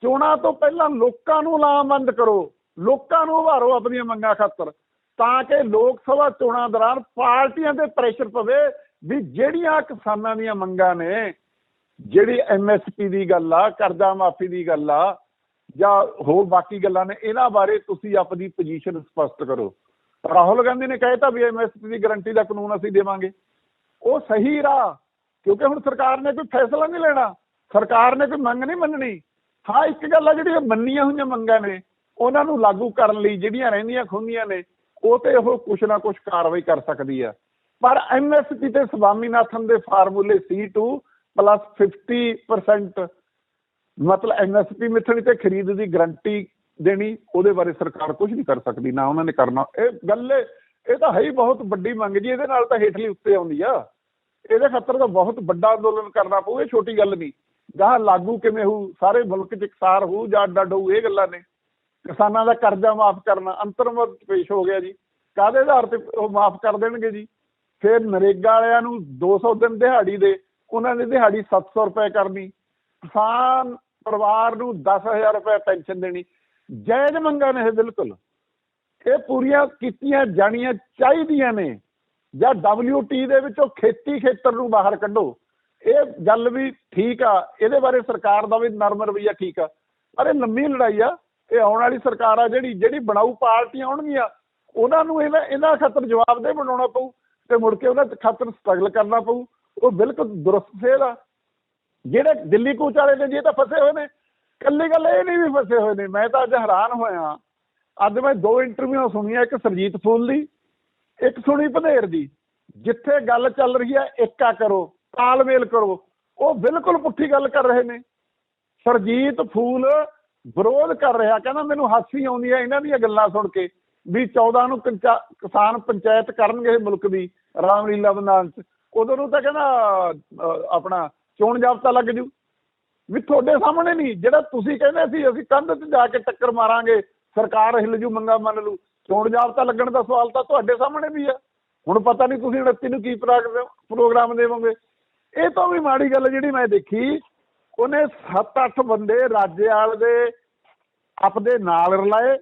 ਚੋਣਾਂ ਤੋਂ ਪਹਿਲਾਂ ਲੋਕਾਂ ਨੂੰ ਲਾਮਬੰਦ ਕਰੋ, ਲੋਕਾਂ ਨੂੰ ਉਭਾਰੋ ਆਪਣੀਆਂ ਮੰਗਾਂ ਖਾਤਰ, ਤਾਂ ਕਿ ਲੋਕ ਸਭਾ ਚੋਣਾਂ ਦੌਰਾਨ ਪਾਰਟੀਆਂ ਤੇ ਪ੍ਰੈਸ਼ਰ ਪਵੇ ਵੀ ਜਿਹੜੀਆਂ ਕਿਸਾਨਾਂ ਦੀਆਂ ਮੰਗਾਂ ਨੇ, ਜਿਹੜੀ ਐਮਐਸਪੀ ਦੀ ਗੱਲ ਆ, ਕਰਜ਼ਾ ਮਾਫੀ ਦੀ ਗੱਲ ਆ, ਜਾਂ ਹੋਰ ਬਾਕੀ ਗੱਲਾਂ ਨੇ, ਇਹਨਾਂ ਬਾਰੇ ਤੁਸੀਂ ਆਪਣੀ ਪੋਜੀਸ਼ਨ ਸਪਸ਼ਟ ਕਰੋ। ਰਾਹੁਲ ਗਾਂਧੀ ਨੇ ਕਹਿਤਾ ਵੀ ਐਮਐਸਪੀ ਦੀ ਗਾਰੰਟੀ ਦਾ ਕਾਨੂੰਨ ਅਸੀਂ ਦੇਵਾਂਗੇ। ਉਹ ਸਹੀ ਰਾਹ, ਕਿਉਂਕਿ ਹੁਣ ਸਰਕਾਰ ਨੇ ਕੋਈ ਫੈਸਲਾ ਨਹੀਂ ਲੈਣਾ। ਸਰਕਾਰ ਨੇ ਕੋਈ ਮੰਗ ਨਹੀਂ ਮੰਨਣੀ। ਹਾਂ, ਇੱਕ ਗੱਲ ਆ ਜਿਹੜੀਆਂ ਮੰਨੀਆਂ ਹੋਈਆਂ ਮੰਗਾਂ ਨੇ, ਉਹਨਾਂ ਨੂੰ ਲਾਗੂ ਕਰਨ ਲਈ ਜਿਹੜੀਆਂ ਰਹਿੰਦੀਆਂ ਖੁੰਦੀਆਂ ਨੇ, ਉਹ ਤੇ ਉਹ ਕੁਛ ਨਾ ਕੁਛ ਕਾਰਵਾਈ ਕਰ ਸਕਦੀ ਆ। ਪਰ ਐਮਐਸਪੀ ਤੇ ਸਵਾਮੀਨਾਥਨ ਦੇ ਫਾਰਮੂਲੇ C2 ਪਲੱਸ 50% ਮਤਲਬ ਐਮਐਸਪੀ ਮਿੱਥਣੀ ਤੇ ਖਰੀਦ ਦੀ ਗਰੰਟੀ ਦੇਣੀ, ਉਹਦੇ ਬਾਰੇ ਸਰਕਾਰ ਕੁਝ ਨਹੀਂ ਕਰ ਸਕਦੀ, ਨਾ ਉਹਨਾਂ ਨੇ ਕਰਨਾ। ਇਹ ਗੱਲ ਇਹ- ਤਾਂ ਹੈ ਹੀ ਬਹੁਤ ਵੱਡੀ ਮੰਗ ਜੀ, ਇਹਦੇ ਨਾਲ ਤਾਂ ਹੇਠਲੀ ਉੱਤੇ ਆਉਂਦੀ ਆ। ਇਹਦੇ ਖਾਤਰ ਤਾਂ ਬਹੁਤ ਵੱਡਾ ਅੰਦੋਲਨ ਕਰਨਾ ਪਊ, ਇਹ ਛੋਟੀ ਗੱਲ ਨਹੀਂ। ਗਾਹ ਲਾਗੂ ਕਿਵੇਂ ਹੋਊ, ਸਾਰੇ ਮੁਲਕ 'ਚ ਇਕਸਾਰ ਹੋਊ, ਜਾਂ ਅੱਡ ਹੋਊ, ਇਹ ਗੱਲਾਂ ਨੇ। ਕਿਸਾਨਾਂ ਦਾ ਕਰਜ਼ਾ ਮਾਫ ਕਰਨਾ ਅੰਤਰਮਤ ਪੇਸ਼ ਹੋ ਗਿਆ ਜੀ। ਕਾਹਦੇ ਆਧਾਰ ਤੇ ਉਹ ਮਾਫ ਕਰ ਦੇਣਗੇ ਜੀ? ਫਿਰ ਨਰੇਗਾ ਵਾਲਿਆਂ ਨੂੰ 200 ਦਿਨ ਦਿਹਾੜੀ ਦੇ, ਉਹਨਾਂ ਦੀ ਦਿਹਾੜੀ 700 ਰੁਪਏ ਕਰਨੀ। ਕਿਸਾਨ ਪਰਿਵਾਰ ਨੂੰ 10000 ਰੁਪਏ ਪੈਨਸ਼ਨ ਦੇਣੀ। ਜਾਇਜ਼ ਮੰਗਾਂ ਨੇ ਇਹ ਬਿਲਕੁਲ। ਇਹ ਪੂਰੀਆਂ ਕੀਤੀਆਂ ਜਾਣੀਆਂ ਚਾਹੀਦੀਆਂ ਨੇ। ਜਾਂ WT ਦੇ ਵਿੱਚੋਂ ਖੇਤੀ ਖੇਤਰ ਨੂੰ ਬਾਹਰ ਕੱਢੋ। ਇਹ ਗੱਲ ਵੀ ਠੀਕ ਆ। ਇਹਦੇ ਬਾਰੇ ਸਰਕਾਰ ਦਾ ਵੀ ਨਰਮ ਰਵਈਆ ਠੀਕ ਆ। ਪਰ ਇਹ ਲੰਮੀ ਲੜਾਈ ਆ। ਇਹ ਆਉਣ ਵਾਲੀ ਸਰਕਾਰ ਆ ਜਿਹੜੀ ਜਿਹੜੀ ਬਣਾਊ ਪਾਰਟੀਆਂ ਆਉਣਗੀਆਂ, ਉਹਨਾਂ ਨੂੰ ਇਹਨਾਂ ਇਹਨਾਂ ਖਾਤਰ ਜਵਾਬਦੇਹ ਬਣਾਉਣਾ ਪਊ ਤੇ ਮੁੜ ਕੇ ਉਹਨਾਂ ਖਾਤਰ ਸਟਰਗਲ ਕਰਨਾ ਪਊ। ਉਹ ਬਿਲਕੁਲ ਦੁਰਸਤ ਸੇਧ ਆ। ਜਿਹੜੇ ਦਿੱਲੀ ਕੂਚ ਵਾਲੇ ਨੇ, ਜੀ ਇਹ ਤਾਂ ਫਸੇ ਹੋਏ ਨੇ ਕੱਲੀ ਗੱਲ ਇਹ ਨਹੀਂ ਵੀ ਫਸੇ ਹੋਏ ਨੇ, ਮੈਂ ਤਾਂ ਅੱਜ ਹੈਰਾਨ ਹੋਇਆ। ਅੱਜ ਮੈਂ ਦੋ ਇੰਟਰਵਿਊ ਸੁਣੀਆਂ, ਇੱਕ ਸਰਜੀਤ ਫੂਲ ਦੀ, ਇੱਕ ਸੁਣੀ ਭਨੇਰ ਦੀ। ਜਿੱਥੇ ਗੱਲ ਚੱਲ ਰਹੀ ਹੈ, ਏਕਾ ਕਰੋ, ਤਾਲਮੇਲ ਕਰੋ। ਉਹ ਬਿਲਕੁਲ ਪੁੱਠੀ ਗੱਲ ਕਰ ਰਹੇ ਨੇ। ਸਰਜੀਤ ਫੂਲ ਵਿਰੋਧ ਕਰ ਰਿਹਾ, ਕਹਿੰਦਾ ਮੈਨੂੰ ਹਾਸੀ ਆਉਂਦੀ ਹੈ ਇਹਨਾਂ ਦੀਆਂ ਗੱਲਾਂ ਸੁਣ ਕੇ, ਵੀ 14 ਨੂੰ ਕੰਚਾ- ਕਿਸਾਨ ਪੰਚਾਇਤ ਕਰਨਗੇ ਮੁਲਕ ਦੀ, ਰਾਮਲੀਲਾ ਮੈਦਾਨ ਚ। ਉਦੋਂ ਨੂੰ ਤਾਂ ਕਹਿੰਦਾ ਆਪਣਾ ਚੋਣ ਜਾਬਤਾ ਲੱਗ ਜੂ। ਵੀ ਤੁਹਾਡੇ ਸਾਹਮਣੇ ਨਹੀਂ। ਜਿਹੜਾ ਤੁਸੀਂ ਕਹਿੰਦੇ ਸੀ, ਅਸੀਂ ਕੰਧ ਤੇ ਜਾ ਕੇ ਟੱਕਰ ਮਾਰਾਂਗੇ, ਸਰਕਾਰ ਹਿੱਲ ਜੂ, ਮੰਗਾ ਮੰਨ ਲੂ। ਚੋਣ ਜਾਬਤਾ ਲੱਗਣ ਦਾ ਸਵਾਲ ਤਾਂ ਤੁਹਾਡੇ ਸਾਹਮਣੇ ਵੀ ਆ। ਹੁਣ ਪਤਾ ਨਹੀਂ ਤੁਸੀਂ 29 ਨੂੰ ਕੀ ਪ੍ਰੋਗਰਾਮ ਦੇਵੋਗੇ। ਇਹ ਤੋਂ ਵੀ ਮਾੜੀ ਗੱਲ ਜਿਹੜੀ ਮੈਂ ਦੇਖੀ, ਉਹਨੇ 7-8 ਬੰਦੇ ਰਾਜੇਵਾਲ ਦੇ ਆਪਦੇ ਨਾਲ ਰਲਾਏ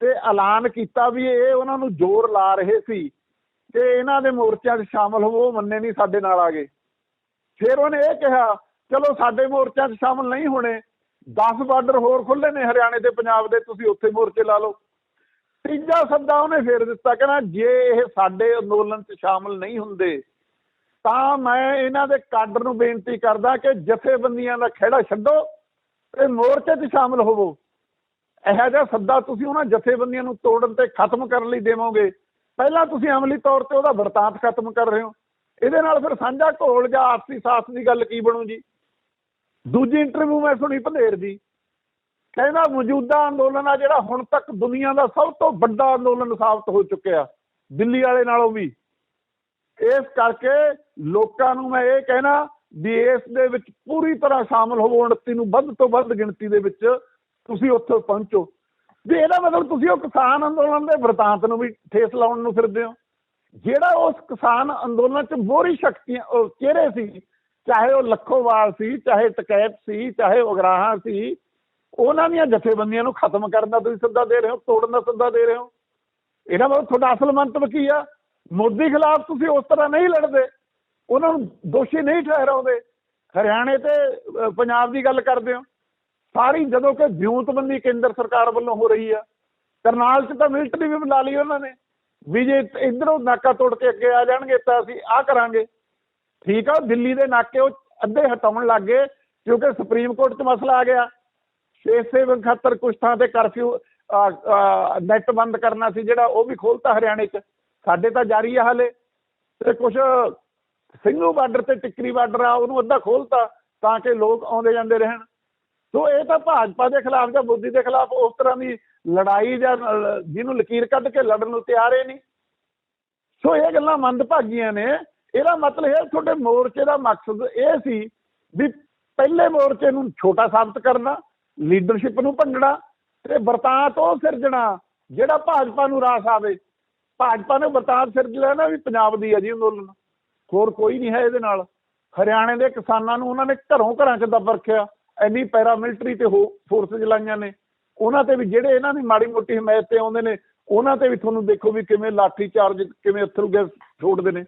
ਤੇ ਐਲਾਨ ਕੀਤਾ ਵੀ ਇਹ ਉਹਨਾਂ ਨੂੰ ਜ਼ੋਰ ਲਾ ਰਹੇ ਸੀ ਕਿ ਇਹਨਾਂ ਦੇ ਮੋਰਚਿਆਂ 'ਚ ਸ਼ਾਮਲ ਹੋਵੋ ਮੰਨੇ ਨਹੀਂ ਸਾਡੇ ਨਾਲ ਆ ਗਏ। ਫਿਰ ਉਹਨੇ ਇਹ ਕਿਹਾ ਚਲੋ ਸਾਡੇ ਮੋਰਚਿਆਂ 'ਚ ਸ਼ਾਮਲ ਨਹੀਂ ਹੋਣੇ। 10 ਬਾਰਡਰ ਹੋਰ ਖੁੱਲੇ ਨੇ ਹਰਿਆਣੇ ਤੇ ਪੰਜਾਬ ਦੇ, ਤੁਸੀਂ ਉੱਥੇ ਮੋਰਚੇ ਲਾ ਲਓ। ਤੀਜਾ ਸੱਦਾ ਉਹਨੇ ਫੇਰ ਦਿੱਤਾ, ਕਹਿੰਦਾ ਜੇ ਇਹ ਸਾਡੇ ਅੰਦੋਲਨ 'ਚ ਸ਼ਾਮਲ ਨਹੀਂ ਹੁੰਦੇ, ਤਾਂ ਮੈਂ ਇਹਨਾਂ ਦੇ ਕਾਡਰ ਨੂੰ ਬੇਨਤੀ ਕਰਦਾ ਕਿ ਜਥੇਬੰਦੀਆਂ ਦਾ ਖਹਿੜਾ ਛੱਡੋ ਤੇ ਮੋਰਚੇ 'ਚ ਸ਼ਾਮਲ ਹੋਵੋ। ਇਹੋ ਜਿਹਾ ਸੱਦਾ ਤੁਸੀਂ ਉਹਨਾਂ ਜਥੇਬੰਦੀਆਂ ਨੂੰ ਤੋੜਨ ਤੇ ਖਤਮ ਕਰਨ ਲਈ ਦੇਵੋਗੇ। ਪਹਿਲਾਂ ਤੁਸੀਂ ਅਮਲੀ ਤੌਰ ਤੇ ਉਹਦਾ ਵਰਤਾਂਤ ਖਤਮ ਕਰ ਰਹੇ ਹੋ। ਇਹਦੇ ਨਾਲ ਫਿਰ ਸਾਂਝਾ ਘੋਲ ਜਾਂ ਆਪਸੀ ਸਾਥ ਦੀ ਗੱਲ ਕੀ ਬਣੂ ਜੀ? ਦੂਜੀ ਇੰਟਰਵਿਊ ਮੈਂ ਸੁਣੀ ਭੰਦੇਰ ਦੀ। ਕਹਿੰਦਾ ਮੌਜੂਦਾ ਅੰਦੋਲਨ ਆ ਜਿਹੜਾ ਹੁਣ ਤੱਕ ਦੁਨੀਆ ਦਾ ਸਭ ਤੋਂ ਵੱਡਾ ਅੰਦੋਲਨ ਸਾਬਤ ਹੋ ਚੁੱਕਿਆ, ਦਿੱਲੀ ਵਾਲੇ ਨਾਲੋਂ ਵੀ। ਇਸ ਕਰਕੇ ਲੋਕਾਂ ਨੂੰ ਮੈਂ ਇਹ ਕਹਿਣਾ ਵੀ ਇਸ ਦੇ ਵਿੱਚ ਪੂਰੀ ਤਰ੍ਹਾਂ ਸ਼ਾਮਲ ਹੋਵੋ 29 ਨੂੰ ਵੱਧ ਤੋਂ ਵੱਧ ਗਿਣਤੀ ਦੇ ਵਿੱਚ ਤੁਸੀਂ ਉੱਥੇ ਪਹੁੰਚੋ। ਵੀ ਇਹਦਾ ਮਤਲਬ ਤੁਸੀਂ ਉਹ ਕਿਸਾਨ ਅੰਦੋਲਨ ਦੇ ਵਰਤਾਂਤ ਨੂੰ ਵੀ ਠੇਸ ਲਾਉਣ ਨੂੰ ਫਿਰਦੇ ਹੋ। ਜਿਹੜਾ ਉਸ ਕਿਸਾਨ ਅੰਦੋਲਨ 'ਚ ਮੋਹਰੀ ਸ਼ਕਤੀਆਂ ਚਿਹਰੇ ਸੀ ਚਾਹੇ ਉਹ ਲੱਖੋਵਾਲ ਸੀ, ਚਾਹੇ ਟਕੈਤ ਸੀ, ਚਾਹੇ ਉਗਰਾਹਾਂ ਸੀ, ਉਹਨਾਂ ਦੀਆਂ ਜਥੇਬੰਦੀਆਂ ਨੂੰ ਖਤਮ ਕਰਨ ਦਾ ਤੁਸੀਂ ਸੱਦਾ ਦੇ ਰਹੇ ਹੋ, ਤੋੜਨ ਦਾ ਸੱਦਾ ਦੇ ਰਹੇ ਹੋ। ਇਹਦਾ ਮਤਲਬ ਤੁਹਾਡਾ ਅਸਲ ਮੰਤਵ ਕੀ ਆ? ਮੋਦੀ ਖਿਲਾਫ ਤੁਸੀਂ ਉਸ ਤਰ੍ਹਾਂ ਨਹੀਂ ਲੜਦੇ। ਉਹਨਾਂ ਨੂੰ ਦੋਸ਼ੀ ਨਹੀਂ ਠਹਿਰਾਉਂਦੇ। ਹਰਿਆਣੇ ਤੇ ਪੰਜਾਬ ਦੀ ਗੱਲ ਕਰਦੇ ਹੋ। ਸਾਰੀ ਜਦੋਂ ਕਿ ਵਿਉਂਤਬੰਦੀ ਕੇਂਦਰ ਸਰਕਾਰ ਵੱਲੋਂ ਹੋ ਰਹੀ ਆ। ਕਰਨਾਲ 'ਚ ਤਾਂ ਮਿਲਟਰੀ ਵੀ ਬੁਲਾ ਲਈ ਉਹਨਾਂ ਨੇ। ਵੀ ਜੇ ਇਧਰੋਂ ਨਾਕਾ ਤੋੜ ਕੇ ਅੱਗੇ ਆ ਜਾਣਗੇ ਤਾਂ ਅਸੀਂ ਆਹ ਕਰਾਂਗੇ। ਠੀਕ ਆ ਦਿੱਲੀ ਦੇ ਨਾਕੇ ਉਹ ਅੱਧੇ ਹਟਾਉਣ ਲੱਗ ਗਏ ਕਿਉਂਕਿ ਸੁਪਰੀਮ ਕੋਰਟ 'ਚ ਮਸਲਾ ਆ ਗਿਆ। ਛੇ ਸੇਵਕ ਖਾਤਰ ਕੁਛ ਥਾਂ ਤੇ ਕਰਫਿਊ ਨੈਟ ਬੰਦ ਕਰਨਾ ਸੀ ਜਿਹੜਾ ਉਹ ਵੀ ਖੋਲਤਾ ਹਰਿਆਣੇ 'ਚ। ਸਾਡੇ ਤਾਂ ਜਾਰੀ ਆ ਹਲੇ। ਤੇ ਕੁਛ ਸਿੰਘੂ ਬਾਰਡਰ ਤੇ ਟਿੱਕਰੀ ਬਾਰਡਰ ਆ, ਉਹਨੂੰ ਅੱਧਾ ਖੋਲਤਾ ਤਾਂ ਕਿ ਲੋਕ ਆਉਂਦੇ ਜਾਂਦੇ ਰਹਿਣ। ਸੋ ਇਹ ਤਾਂ ਭਾਜਪਾ ਦੇ ਖਿਲਾਫ ਜਾਂ ਮੋਦੀ ਦੇ ਖਿਲਾਫ ਉਸ ਤਰ੍ਹਾਂ ਦੀ ਲੜਾਈ ਜਾਂ ਜਿਹਨੂੰ ਲਕੀਰ ਕੱਢ ਕੇ ਲੜਨ ਨੂੰ ਤਿਆਰ ਹੀ ਨਹੀਂ। ਸੋ ਇਹ ਗੱਲਾਂ ਮੰਦਭਾਗੀਆਂ ਨੇ। ਇਹਦਾ ਮਤਲਬ ਹੈ ਤੁਹਾਡੇ ਮੋਰਚੇ ਦਾ ਮਕਸਦ ਇਹ ਸੀ ਵੀ ਪਹਿਲੇ ਮੋਰਚੇ ਨੂੰ ਛੋਟਾ ਸਾਬਤ ਕਰਨਾ ਲੀਡਰਸ਼ਿਪ ਨੂੰ ਭੰਡਣਾ ਤੇ ਵਰਤਾਂਤ ਉਹ ਸਿਰਜਣਾ, ਜਿਹੜਾ ਭਾਜਪਾ ਨੂੰ ਰਾਸ ਆਵੇ। ਭਾਜਪਾ ਨੇ ਵਰਤਾਂਤ ਸਿਰਜ ਲੈਣਾ ਵੀ ਪੰਜਾਬ ਦੀ ਹੈ ਜੀ ਅੰਦੋਲਨ। ਹੋਰ ਕੋਈ ਨਹੀਂ ਹੈ ਇਹਦੇ ਨਾਲ। ਹਰਿਆਣੇ ਦੇ ਕਿਸਾਨਾਂ ਨੂੰ ਉਹਨਾਂ ਨੇ ਘਰੋਂ ਘਰਾਂ 'ਚ ਦੱਬ ਰੱਖਿਆ। ਇੰਨੀ ਪੈਰਾਮਿਲਟਰੀ ਤੇ ਫੋਰਸਸ ਲਾਈਆਂ ਨੇ। ਉਹਨਾਂ ਤੇ ਵੀ ਜਿਹੜੇ ਇਹਨਾਂ ਦੀ ਮਾੜੀ ਮੋਟੀ ਹਮਾਇਤ ਤੇ ਆਉਂਦੇ ਨੇ, ਉਹਨਾਂ ਤੇ ਵੀ ਤੁਹਾਨੂੰ ਦੇਖੋ ਵੀ ਕਿਵੇਂ ਲਾਠੀ ਚਾਰਜ ਕਿਵੇਂ ਅਥਰੂ ਗੈਸ ਛੋੜਦੇ ਨੇ।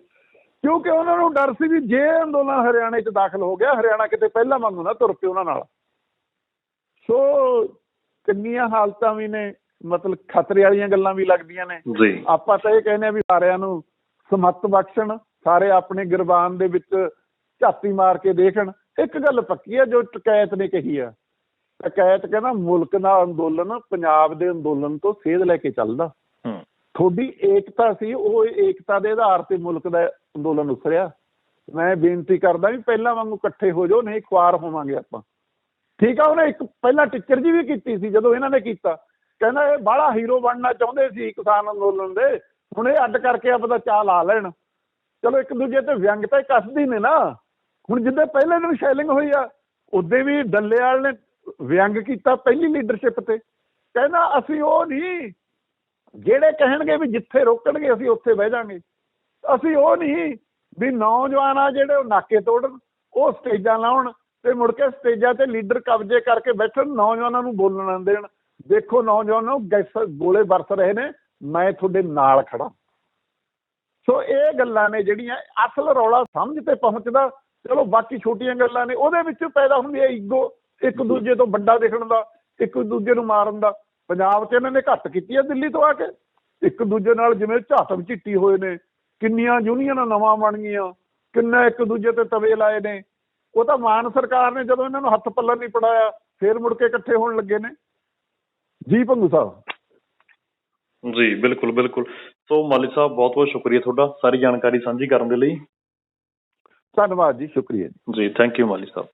ਕਿਉਂਕਿ ਉਹਨਾਂ ਨੂੰ ਡਰ ਸੀ ਵੀ ਜੇ ਅੰਦੋਲਨ ਹਰਿਆਣੇ 'ਚ ਦਾਖਲ ਹੋ ਗਿਆ ਹਰਿਆਣਾ ਕਿਤੇ ਪਹਿਲਾਂ ਵਾਂਗੂ ਨਾ ਤੁਰ ਪਏ ਉਹਨਾਂ ਨਾਲ। ਸੋ ਕਿੰਨੀਆਂ ਹਾਲਤਾਂ ਵੀ ਨੇ ਮਤਲਬ ਖਤਰੇ ਵਾਲੀਆਂ ਗੱਲਾਂ ਵੀ ਲੱਗਦੀਆਂ ਨੇ। ਆਪਾਂ ਤਾਂ ਇਹ ਕਹਿੰਦੇ ਆ ਵੀ ਸਾਰਿਆਂ ਨੂੰ ਸਮੱਤ ਬਖਸ਼ਣ ਸਾਰੇ ਆਪਣੇ ਗਿਰਬਾਨ ਦੇ ਵਿੱਚ ਝਾਤੀ ਮਾਰ ਕੇ ਦੇਖਣ। ਇੱਕ ਗੱਲ ਪੱਕੀ ਆ ਜੋ ਟਕੈਤ ਨੇ ਕਹੀ ਆ। ਟਕੈਤ ਕਹਿੰਦਾ ਮੁਲਕ ਦਾ ਅੰਦੋਲਨ ਪੰਜਾਬ ਦੇ ਅੰਦੋਲਨ ਤੋਂ ਸੇਧ ਲੈ ਕੇ ਚੱਲਦਾ। ਹੂੰ। ਤੁਹਾਡੀ ਏਕਤਾ ਸੀ ਉਹ ਏਕਤਾ ਦੇ ਆਧਾਰ ਤੇ ਮੁਲਕ ਦਾ ਅੰਦੋਲਨ ਉਸਰਿਆ। ਮੈਂ ਬੇਨਤੀ ਕਰਦਾ ਵੀ ਪਹਿਲਾਂ ਵਾਂਗੂ ਇਕੱਠੇ ਹੋ ਜਾਓ, ਨਹੀਂ ਖੁਆਰ ਹੋਵਾਂਗੇ ਆਪਾਂ। ਠੀਕ ਆ, ਉਹਨੇ ਇੱਕ ਪਹਿਲਾਂ ਟੀਚਰ ਜੀ ਵੀ ਕੀਤੀ ਸੀ, ਜਦੋਂ ਇਹਨਾਂ ਨੇ ਕੀਤਾ। ਕਹਿੰਦਾ ਇਹ ਬਾਹਲਾ ਹੀਰੋ ਬਣਨਾ ਚਾਹੁੰਦੇ ਸੀ ਕਿਸਾਨ ਅੰਦੋਲਨ ਦੇ। ਹੁਣ ਇਹ ਅੱਡ ਕਰਕੇ ਆਪਦਾ ਚਾਹ ਲਾ ਲੈਣ। ਚਲੋ ਇੱਕ ਦੂਜੇ ਤੇ ਵਿਅੰਗ ਤਾਂ ਕੱਸਦੀ ਨੇ ਨਾ। ਹੁਣ ਜਿੱਦਾਂ ਪਹਿਲੇ ਦਿਨ ਸ਼ੈਲਿੰਗ ਹੋਈ ਆ ਉਦੋਂ ਵੀ ਡੱਲੇਵਾਲ ਨੇ ਵਿਅੰਗ ਕੀਤਾ ਪਹਿਲੀ ਲੀਡਰਸ਼ਿਪ ਤੇ। ਕਹਿੰਦਾ ਅਸੀਂ ਉਹ ਨਹੀਂ, ਜਿਹੜੇ ਕਹਿਣਗੇ ਵੀ ਜਿੱਥੇ ਰੋਕਣਗੇ ਅਸੀਂ ਉੱਥੇ ਬਹਿ ਜਾਾਂਗੇ। ਅਸੀਂ ਉਹ ਨਹੀਂ ਵੀ ਨੌਜਵਾਨ ਆ ਜਿਹੜੇ ਉਹ ਨਾਕੇ ਤੋੜਨ, ਉਹ ਸਟੇਜਾਂ ਲਾਉਣ ਤੇ ਮੁੜ ਕੇ ਸਟੇਜਾਂ ਤੇ ਲੀਡਰ ਕਬਜ਼ੇ ਕਰਕੇ ਬੈਠਣ, ਨੌਜਵਾਨਾਂ ਨੂੰ ਬੋਲਣ ਨਾ ਦੇਣ। ਦੇਖੋ ਨੌਜਵਾਨਾਂ ਨੂੰ ਗੈਸ ਗੋਲੇ ਵਰਸ ਰਹੇ ਨੇ, ਮੈਂ ਤੁਹਾਡੇ ਨਾਲ ਖੜਾ ਸੋ ਇਹ ਗੱਲਾਂ ਨੇ ਜਿਹੜੀਆਂ ਅਸਲ ਰੌਲਾ ਸਮਝ ਤੇ ਪਹੁੰਚਦਾ, ਚਲੋ ਬਾਕੀ ਛੋਟੀਆਂ ਗੱਲਾਂ ਨੇ, ਉਹਦੇ ਵਿੱਚ ਪੈਦਾ ਹੁੰਦੀ ਹੈ ਈਗੋ, ਇੱਕ ਦੂਜੇ ਤੋਂ ਵੱਡਾ ਦੇਖਣ ਦਾ, ਇੱਕ ਦੂਜੇ ਨੂੰ ਮਾਰਨ ਦਾ। ਪੰਜਾਬ 'ਚ ਇਹਨਾਂ ਨੇ ਘੱਟ ਕੀਤੀ ਹੈ ਦਿੱਲੀ ਤੋਂ ਆ ਕੇ। ਇੱਕ ਦੂਜੇ ਨਾਲ ਜਿਵੇਂ ਝਾਤਮ ਝਿੱਟੀ ਹੋਏ ਨੇ ਕਿੰਨੀਆਂ ਯੂਨੀਅਨਾਂ ਨਵਾਂ ਬਣ ਗਈਆਂ ਕਿੰਨੇ ਇੱਕ ਦੂਜੇ ਤੇ ਤਵੇ ਲਾਏ ਨੇ। ਉਹ ਤਾਂ ਮਾਨ ਸਰਕਾਰ ਨੇ ਜਦੋਂ ਇਹਨਾਂ ਨੂੰ ਹੱਥ ਪੱਲਾ ਨਹੀਂ ਪੜਾਇਆ ਫੇਰ ਮੁੜ ਕੇ ਇਕੱਠੇ ਹੋਣ ਲੱਗੇ ਨੇ। ਜੀ ਭੰਗੂ ਸਾਹਿਬ। ਜੀ ਬਿਲਕੁਲ ਬਿਲਕੁਲ। ਸੋ ਮਾਲੀ ਸਾਹਿਬ ਬਹੁਤ ਬਹੁਤ ਸ਼ੁਕਰੀਆ ਤੁਹਾਡਾ। ਸਾਰੀ ਜਾਣਕਾਰੀ ਸਾਂਝੀ ਕਰਨ ਦੇ ਲਈ। ਧੰਨਵਾਦ ਜੀ ਸ਼ੁਕਰੀਆ ਜੀ। ਜੀ ਥੈਂਕ ਯੂ ਮਾਲੀ ਸਾਹਿਬ।